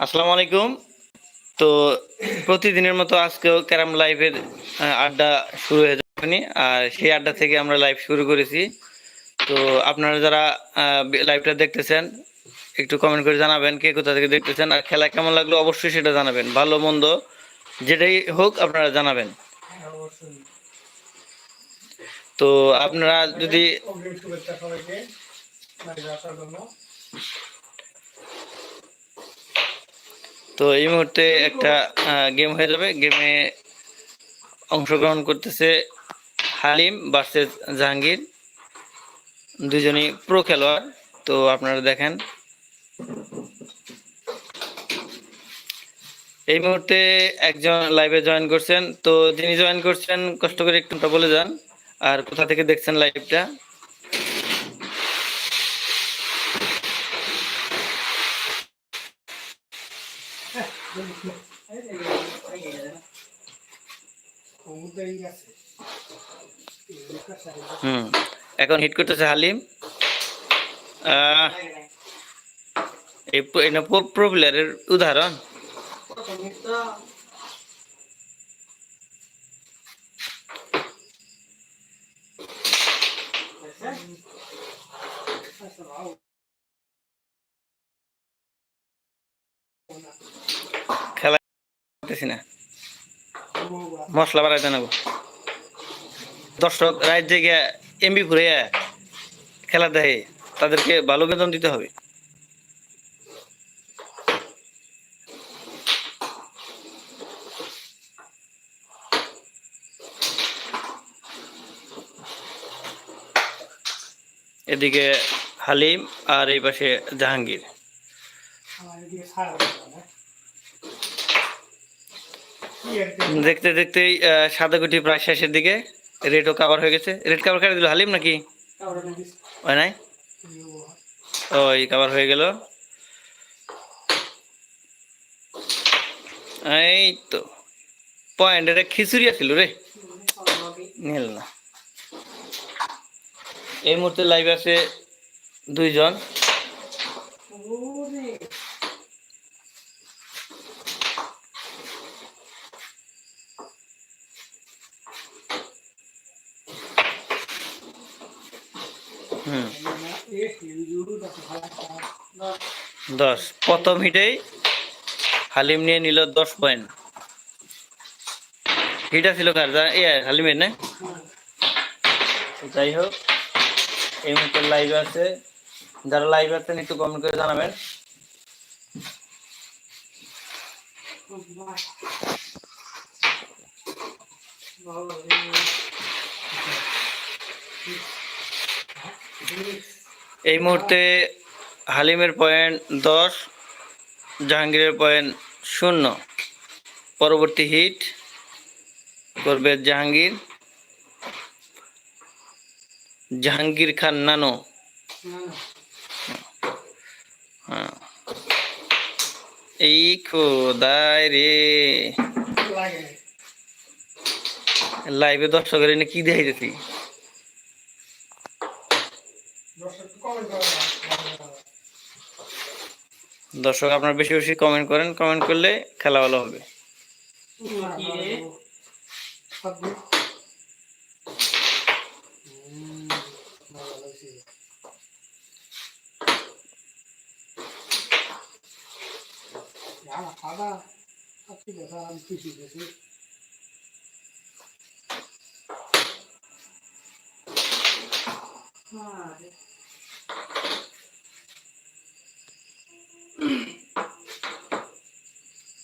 আসসালামু আলাইকুম। তো প্রতিদিনের মতো আজকেও ক্যারাম লাইভের আড্ডা শুরু হয়ে যায়নি আর সেই আড্ডা থেকে আমরা লাইভ শুরু করেছি। তো আপনারা যারা লাইভটা দেখতেছেন, একটু কমেন্ট করে জানাবেন কে কোথা থেকে দেখতেছেন। আর খেলা কেমন লাগল অবশ্যই সেটা জানাবেন। ভালো, মন্দ, যেটাই হোক আপনারা জানাবেন। তো আপনারা যদি তো এই মুহূর্তে একটা গেম হয়ে যাবে। গেমে অংশগ্রহণ করতেছে হালিম ভার্সেস জাহাঙ্গীর। দুজনই প্রো খেলোয়াড়। তো আপনারা দেখেন। এই মুহূর্তে একজন লাইভে জয়েন করছেন। তো যিনি জয়েন করছেন, কষ্ট করে একটু বলে যান। আর কোথা থেকে দেখছেন লাইভটা এখন হিট করতেছে হালিম। উদাহরণ। খেলা করতেছি না। মশলা বাড়াইতে নেব দর্শক রাত জেগে এমবি ঘুরে খেলা দেয় তাদেরকে ভালো বেতন দিতে হবে। এদিকে হালিম আর এই পাশে জাহাঙ্গীর আমার এদিকে ছাড়া যাবে না। কি আর কি? দেখতে দেখতেই আহ, সাদা গুটি প্রায় শেষের দিকে রেডও কাভার হয়ে গেছে। রেড কাভার করে দিল হালিম নাকি? হয় নাই? ওই কাভার হয়ে গেল। এই তো পয়েন্ট এটা খিচুড়ি আছিল রে। নিল না। এই মুহূর্তে লাইভ আছে দুইজন ওরে, হুম না, এ হিউজুরু দেখো ভালো একটা। না, দশ। প্রথম হিটেই হালিম নিয়ে নিল দশ পয়েন্ট। হিটা ছিল কার? এ হালিমের না? যাই হোক, এই মুহূর্তে লাইভ আছে। যারা লাইভ আছেন, একটু কমেন্ট করে জানাবেন বাহ। ভালো, এই- এই মুহূর্তে হালিমের পয়েন্ট দশ জাহাঙ্গীরের পয়েন্ট শূন্য। পরবর্তী হিট করবে জাহাঙ্গীর। জাহাঙ্গীর খান নানো। হ্যাঁ। এই খোদায় রে। লাইভে দর্শকের এনে কি দেখাইতেছি? দর্শক আপনারা বেশি বেশি কমেন্ট করেন কমেন্ট করলে খেলা ভালো হবে। সাবধান। হুম,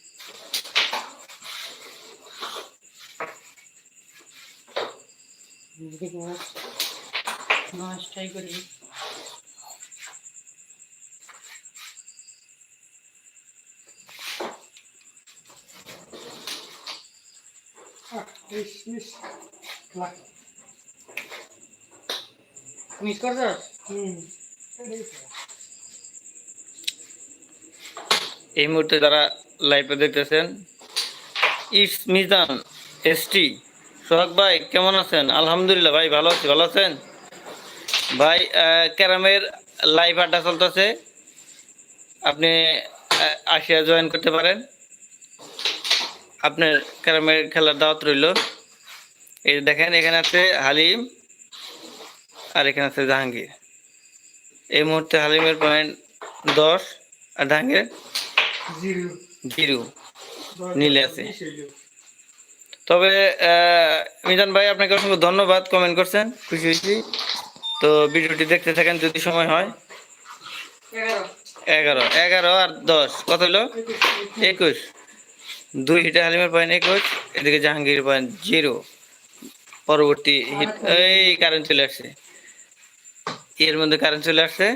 ভালো লাগছে। আমার খাওয়া আপনি দেখা আমি খুশি গেছি নষ্টাই করি ইস ইস লাগ মিস করছস হুম এটাই তো এই মুহূর্তে যারা লাইভে দেখতেছেন ইটস মিজান এসটি সোহাগ ভাই, কেমন আছেন? আলহামদুলিল্লাহ ভাই, ভালো আছি, ভালো আছেন? ভাই ক্যারামের লাইভ আড্ডা চলতেছে। আপনি আসিয়া জয়েন করতে পারেন। আপনার ক্যারামের খেলার দাওয়াত রইল। এই দেখেন, এখানে আছে হালিম আর এখানে আছে জাহাঙ্গীর। এই মুহূর্তে হালিমের পয়েন্ট দশ আর জাহাঙ্গীর জিরো। জিরো নীলে আছে। তবে মিজান ভাই আপনাকে অসংখ্য ধন্যবাদ কমেন্ট করছেন। খুশি হয়েছি। তো ভিডিওটি দেখতে থাকেন যদি সময় হয়। এগারো। এগারো আর দশ। কত হলো একুশ। দুই হিটে হালিমের পয়েন্ট একুশ এদিকে জাহাঙ্গীর পয়েন্ট জিরো। পরবর্তী হিট এই কারেন্ট চলে আসছে। এর মধ্যে কারেন্ট চলে আসছে।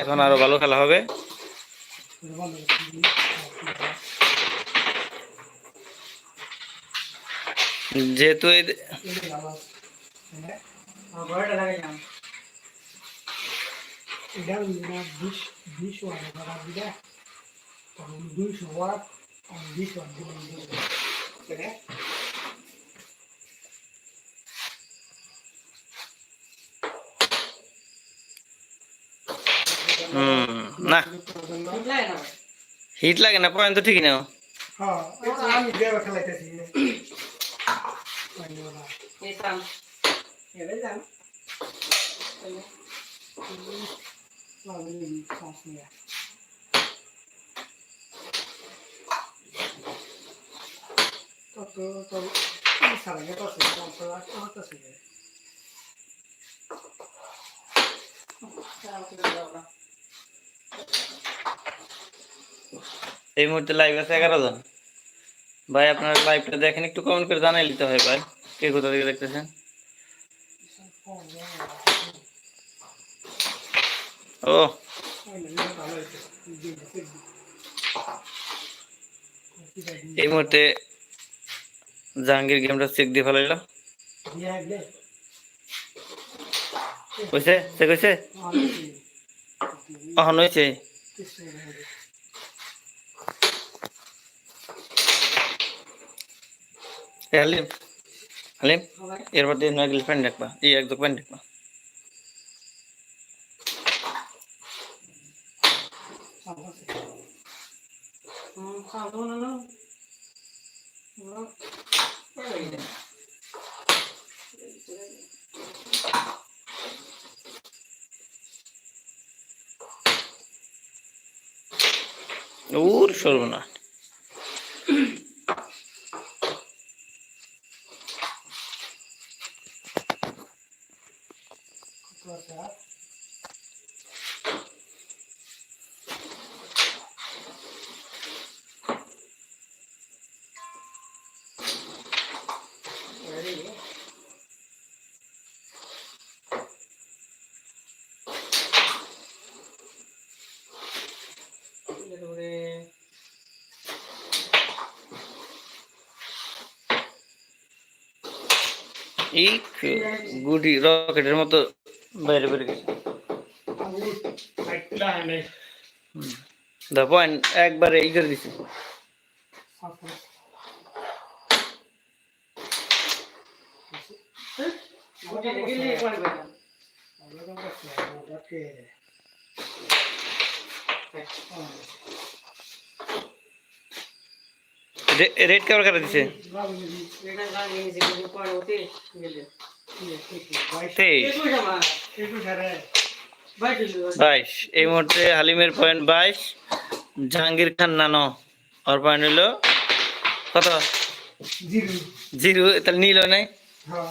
এখন আরও ভালো খেলা হবে। যেহেতু এই এটা ভালো। হ্যাঁ, ঘরটা লাগাইলাম এটা না বিশ বিশ ওয়াট করা দিলে তখন দুইশো হুম হিট লাগে না পয়েন্ট তো ঠিকই নাও। হ্যাঁ আমি দেওয়া খেলাইতেছি ধন্যবাদ এই সাম এবার যান আমি শ্বাস নিয়ে তত তো সারা গেছে তো তো আছে এই মুহূর্তে লাইভ আছে এগারো জন। ভাই, আপনারা লাইভটা দেখেন, একটু কমেন্ট করে জানাই নিতে হয় ভাই। কে কোথা থেকে দেখতেছেন? ও। এই মুহূর্তে জাহাঙ্গীর গেমটা চেক দিয়ে ফেলাইল। কইছে? সে কইছে? অহন হয়েছে হালিম হালিম এরপর দিয়ে নয় গার্লফ্রেন্ড দেখবা এই এক দু প্যান্ট দেখবা খাব না না ওর সর্বনাশ এই গুডি রকেটের মতো বাইরে বেরিয়ে গেছে। দা পয়েন্ট একবারে ই করে দিছে। রেড কাভার করে দিছে। বাইশ। এই মুহূর্তে হালিমের পয়েন্ট বাইশ জাহাঙ্গীর খান নানো। ওর পয়েন্ট হলো কত? জিরো। তাহলে নীল নাই? হ্যাঁ।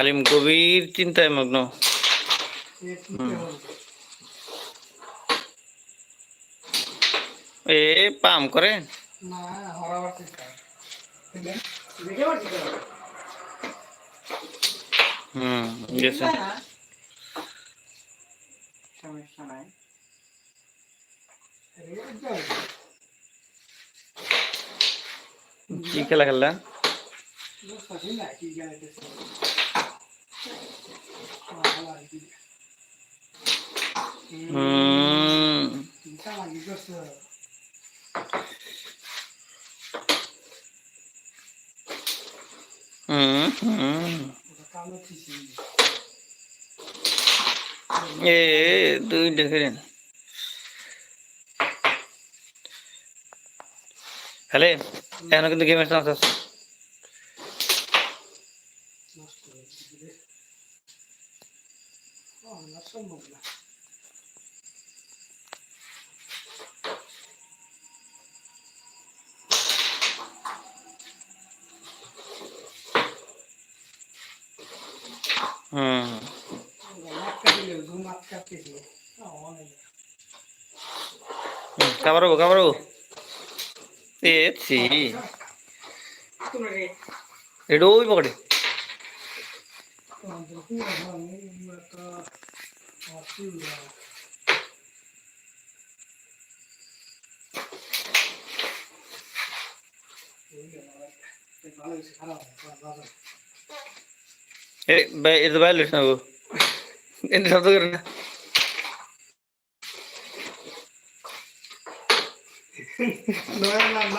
হালিম গভীর চিন্তায় মগ্ন। এ পাম করে। কি খেলা খেললা বুঝতে পারছি না কি গাইতেছে ভালো আর কি হুম চিন্তা লাগি করছে হুম হুম ওটা কালো খিসি এ দুই দেখেন হ্যালে এখন কিন্তু গেমের চান্স আছে নষ্ট হয়ে গেছে ও না সম্ভব না হুম আটকা দিলে ঘুম আটকাতে দিয়ে অনেক কাবারো কাবারো এ ছি তোমরা রে এটা ওই পকেটে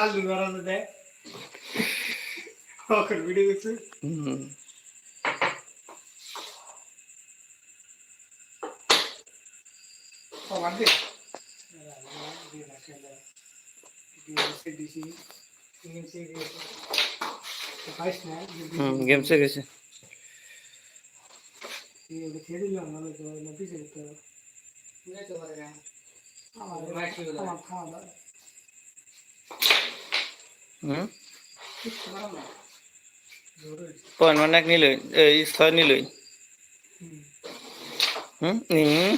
ধরনের একটা অসুবিধা ভালো হয়েছে খারাপ ভালো এ ভাই এটা পয়েন্ট মানে এক নিলই এই ছয় নিলই। হুম? হুম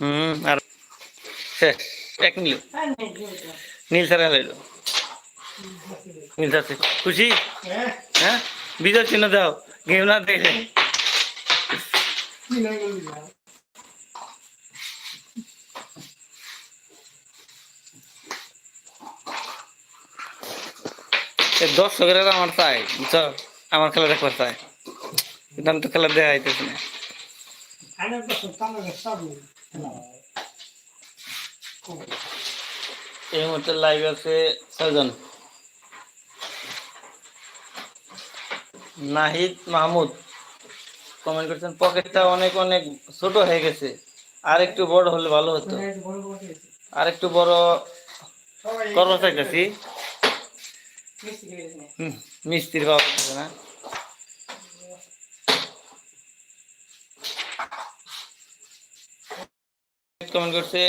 হুম আর শেষ এক নিল যেতে নীল। স্যার হারাইলো নীল খুশি? হ্যাঁ? বিজয় চিহ্ন দাও। গেম না দেখে দর্শকের আমার চাই বুঝছ? আমার খেলা দেখবার চাই কিন্তু আমি তো খেলা দেখা যাইতেছি না। এই মুহূর্তে লাইভ আছে ছয়জন। নাহিদ মাহমুদ। কমেন্ট করছেন পকেটটা অনেক অনেক ছোট হয়ে গেছে। আর একটু বড় হলে ভালো হতো। আর একটু বড় খেয়ে গেছে মিস্ত্রি পাওয়া না। কমেন্ট করছে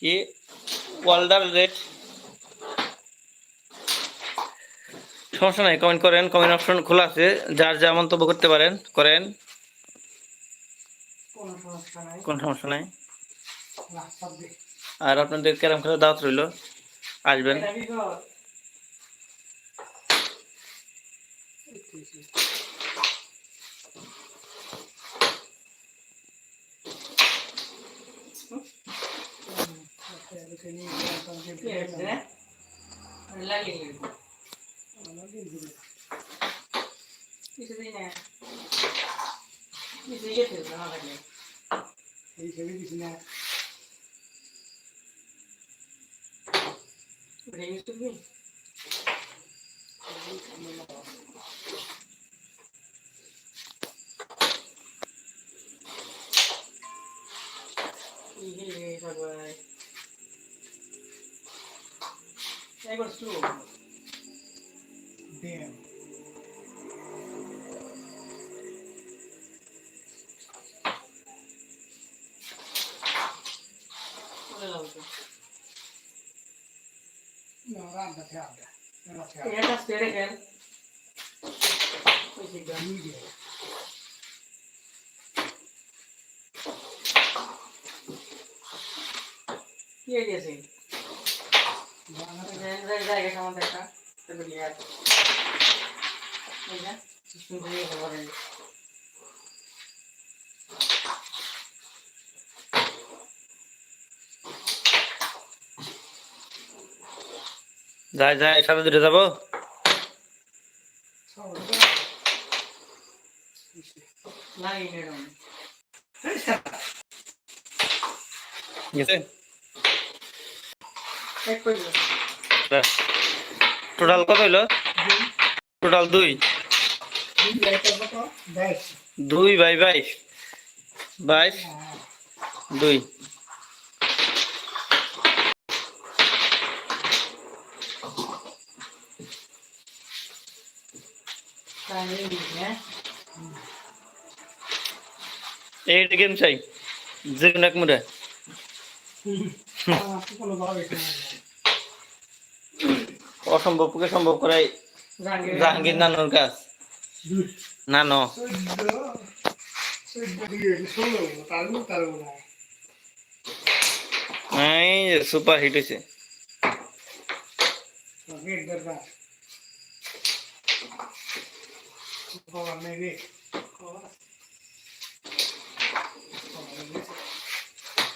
কি? ওয়াল্ডার রেট সমস্যা নাই কমেন্ট করেন কমেন্ট অপশন খোলা আছে যার যা মন্তব্য করতে পারেন করেন। কোন সমস্যা নাই। আর আপনাদের ক্যারাম খেলার দাওয়াত রইল আসবেন এটা বিপদ কি হয়েছে লাগিয়ে দিবি আমার দিন দিবে কিছু দিই না কিছু গেছে না থাকলে এই ছেলে দিছি না ওটা ইউজ করবি না রান্না খেয়াবে রান্না খেয়াবে এটা স্পেরে খেল ওই শিখবে দুই দিয়ে কি হয়ে গেছে রান্না জায়গা সামান দেখা তারপর ইয়ার এই না সিস্টেম করে খবর নেই যাই যাই একসাথে দূরে যাব। টোটাল কত হইল? টোটাল দুই। দুই বাই বাইশ। বাইশ। দুই তাহলে এই দিক, হ্যাঁ এইটা গেম চাই কোনো ভাবে অসম্ভবকে সম্ভব করাই জাহাঙ্গীর নানুর কাজ। নানো। এই সুপার হিট হয়েছে গেট দরকার খবর নেই রে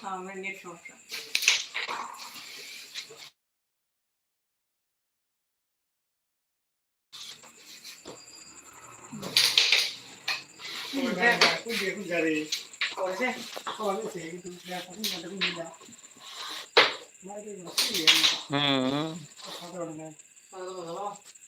আমার নেট সমস্যা করেছে হুম ভালো ভালো ভালো যদি যদি সমস্যা পেলে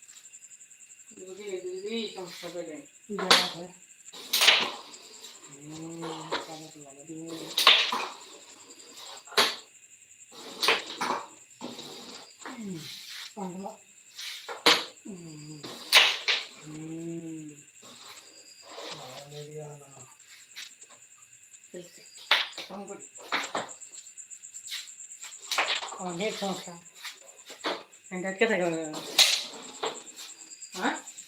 ফেলছে ফোন করি অনেক সমস্যা এটা কে থাকে হ্যাঁ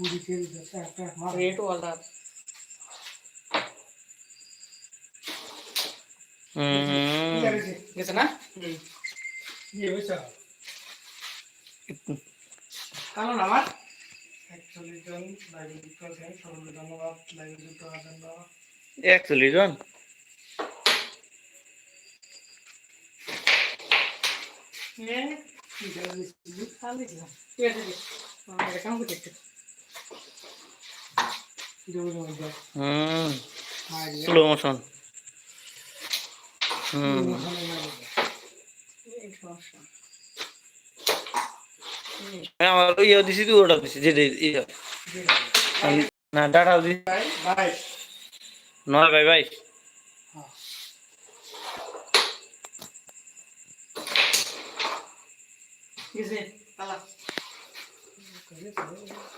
হ্যাঁ জিনি না রেট ওয়ালা হুম গেছে না কারণ আমার একচল্লিশ জন লাইভে যুক্ত আছেন সকলকে ধন্যবাদ লাইভে যুক্ত হওয়ার জন্য একচল্লিশ জন হ্যাঁ কি খেলা দিচ্ছি খালি দিলাম ঠিক আছে ঠিক আমার এটা কাম করতে একটু জমি জমি দেখ হুম। Slow motion. হুম। সমস্যা আমার ইয়ে দিছি তুই ওটা দিছি যে ইয়ে। না ডাটাও দিছি। ভাই ভাই। নয় ভাই ভাই হতো লাগে এটা মার বুঝলি এদিকে বাংলা পাগল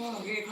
ঠিক আছে কিসে মারাও কালা বেটি মারাও মাই ড্যাড একটা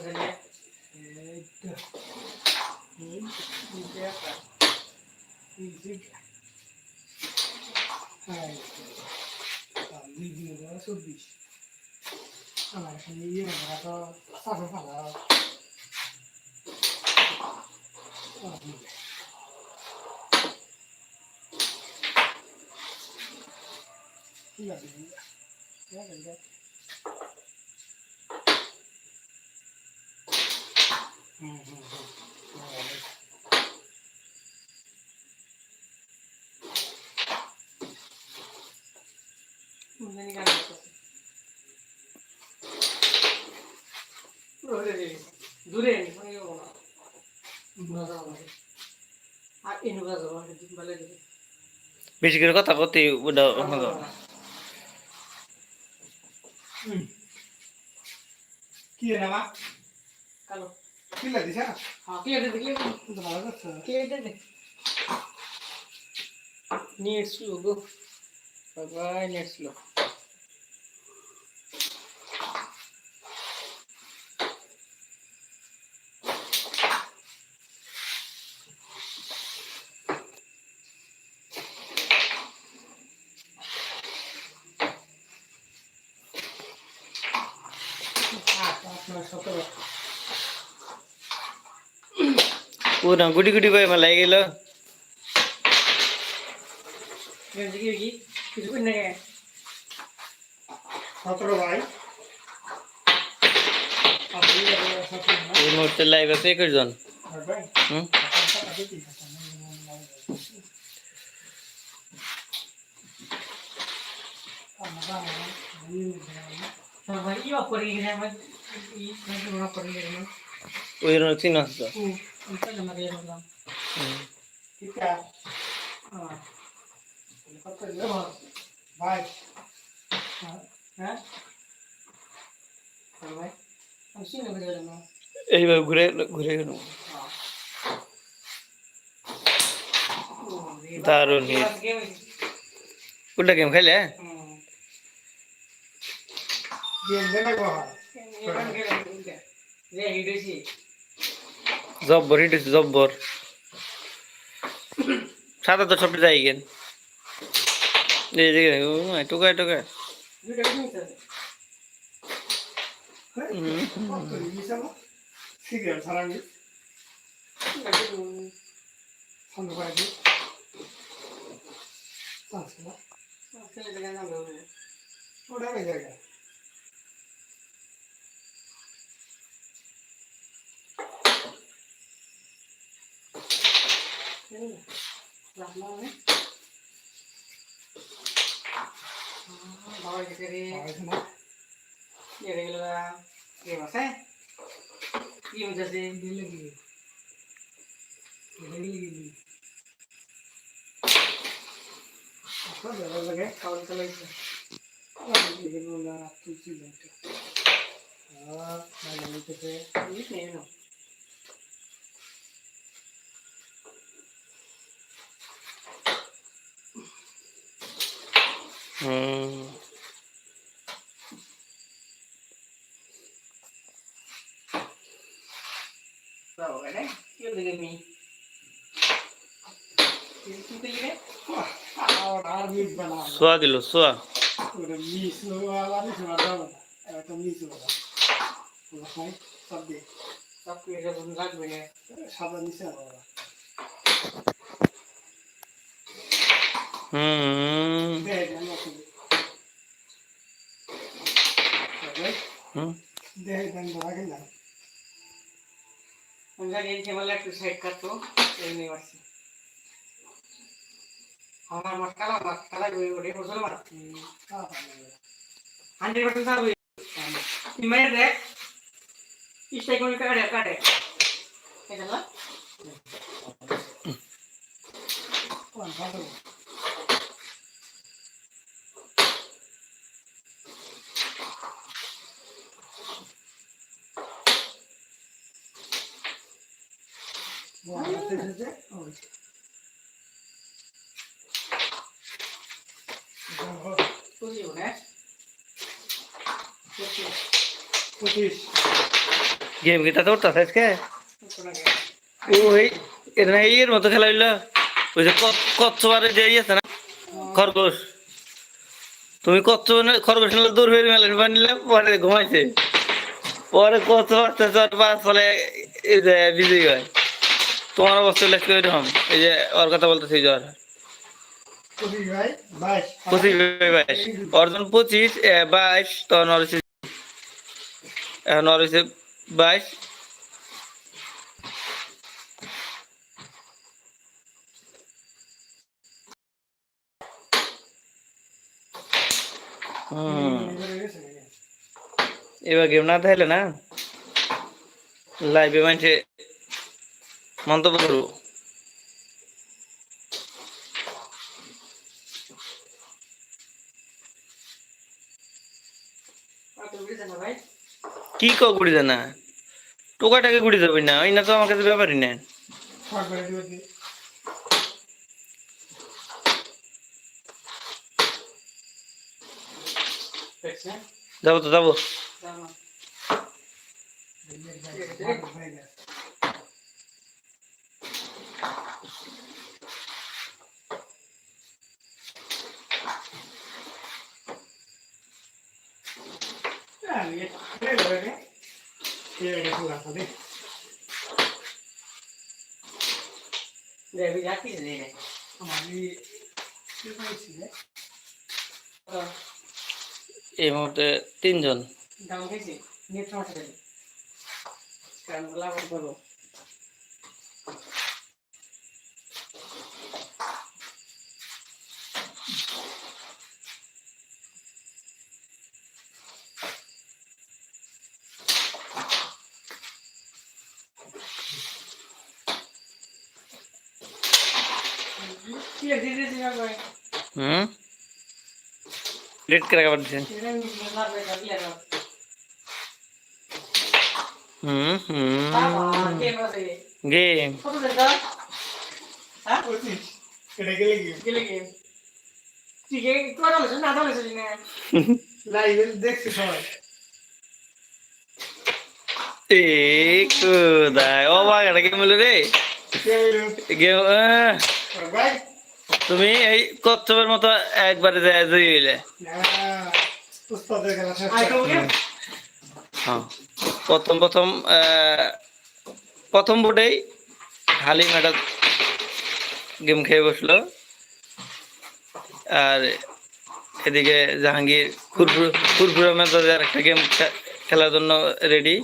হুম। কষ্ট করে এইটা এই এটা ইজি হ্যাঁ আমি দিয়ে দেবো চব্বিশ আমার এখানে ইয়ে আমরা তো সাফে ফালা ঠিক আছে ঠিক আছে হুম হুম হুম জানি গান করতেছে দূরে আর ইনু গাছ ভালো বেশি করে কথা করতে ওটা কি রে কি লাগিস হ্যাঁ কি এটা দেখলে তো ভালো করছ কি দে দে। নেট স্লো গো। বাবা নেট স্লো আপনার সতেরো পুরা গুটি গুটি করে আমার লাগে গেল গেঞ্জি কি কি কিছু করে না সতেরো ভাই আপনি সতেরো না এই মুহূর্তে লাইভ আছে একুশ জন ভাই হুম সবাই ইয়া করে গেলে আমার ই না করে গেলে না ওই জন্য চিন আসতো ও এটা না মারিয়ে বললাম হ্যাঁ ভাই হ্যাঁ ভাই আমি শুনে করে গেলাম না এইভাবে ঘুরে ঘুরে গেল দারুণ hit। কোনটা গেম খেলে গেম দেনা গো জব্বর হিট হয়েছে জব্বর। সাদা তো সবটা যাই গেন। এই যে টোকায় টোকায়। ওটা ওই জায়গায় আড়াইশো না দিলে কি দেওয়ার লাগে খাবার চলে গেছে দিকে বললাম তুলছি আর ভালো লিখেছে হুম আর সোয়া দিল সোয়া। ওটা মিস আবার শোনা যাবে না একটা মিস ওটা ওখানে সব দিয়ে সাদা নিচে আবার হুম দেয় দেয় নতুন হুম দেয় দেন ধরা গেলাম একটু সাইড কাটতো এই নিয়ে আসছি আমার মাছ কালা মাছ কালা ওটা হোসল মাছ হান্ড্রেড পার্সেন্ট সার হয়ে তুই মেরে দেখ ইস্টাই করে কাটে কাটে এটা বড়টা শেষ হয়েছে ওই। দেখো, বুঝিও না পঁচিশ পঁচিশ গেম কি তাতে উঠতেছে আজকে কত লাগে ওই এটা না এর মতো খেলা হইল ওই যে কচ্ছবারে যে ইয়ে আছে না খরগোশ তুমি কচ্ছ খরগোশ নিলে দূর হয়ে মেলেন বানিলে পরে ঘুমাইছে পরে কচ্ছ বাচ্চা চট পাঁচ ফলে এই যে বিজয়ী হয় তোমার অবস্থা লেখকে এরকম। এই যে ওর কথা বলতেছি জ্বর। পঁচিশ ভাই বাইশ। পঁচিশ বাইশ। অর্জন পঁচিশ এ, বাইশ তখন ওর হচ্ছে এখন ওর হচ্ছে বাইশ। হুম। হয়ে গেছে নাকি? এবার গেম না থাকলে না? লাইভে মানছে মন্তব্য করব কি ক গুড়ি না টোকাটাকে গুড়ি যাবি না, ওই না তো আমার কাছে ব্যাপারই না যাব তো, যাব। এই মুহূর্তে তিনজন দাম গেছি নেট সমস্যা কারণ গোলাপ করব কি দিদি দিদি ভাই হুম রেড করে খাবার দিচ্ছেন এটা লাভ করে দিলে হুম হুম বাবা কে বসে তুমি এই কচ্ছপের মতো একবারে যায় জয়ী হইলে। হ্যাঁ। প্রথম প্রথম প্রথম বোটেই হালি ম্যাডাম গেম খেয়ে বসল। আর এদিকে জাহাঙ্গীর কুরপুর কুরপুরা একটা গেম খেলার জন্য রেডি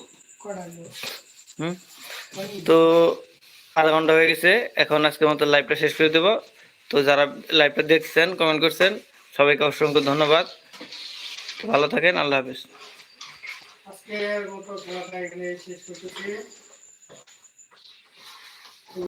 হুম। তো আধা ঘণ্টা হয়ে গেছে এখন আজকে মতো লাইভটা শেষ করে দেবো। তো যারা লাইভটা দেখছেন কমেন্ট করছেন, সবাইকে অসংখ্য ধন্যবাদ। ভালো থাকেন, আল্লাহ হাফিজ। আজকের মতো এখানে শেষ করতেছি।